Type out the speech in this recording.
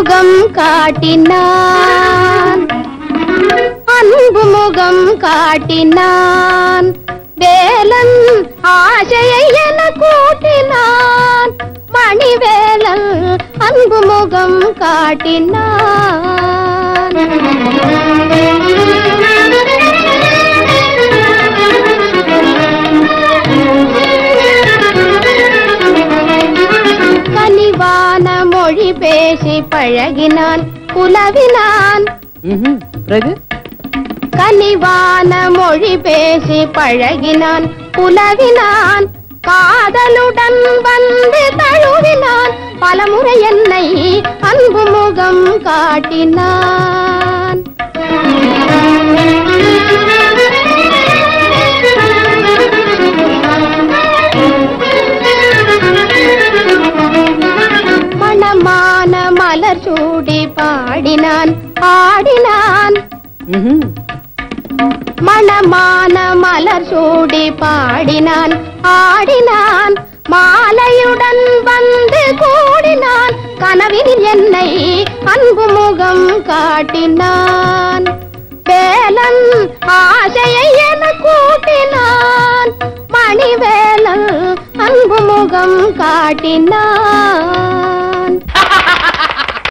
முகம் காட்டினான். அன்பு முகம் காட்டினான். வேலன் ஆசையை என கூட்டினான். மணிவேலன் அன்பு முகம் காட்டினான். பேசி பழகினான் குலவினான் ம்ஹும். பிறகு? கனிவான மொழி பேசி பழகினான் புலவினான் காதலுடன் வந்து தழுவினான் பலமுறை என்னை அன்பு முகம் காட்டினான். மணமான மலர் சூடி பாடினான் ஆடினான். மணமான மலர் சூடி பாடினான் ஆடினான். மாலையுடன் வந்து கூடினான் கனவில் என்னை அன்பு முகம் காட்டினான். வேலன் ஆசையை என கூட்டினான் மணிவேலன் அன்பு முகம் காட்டினான்.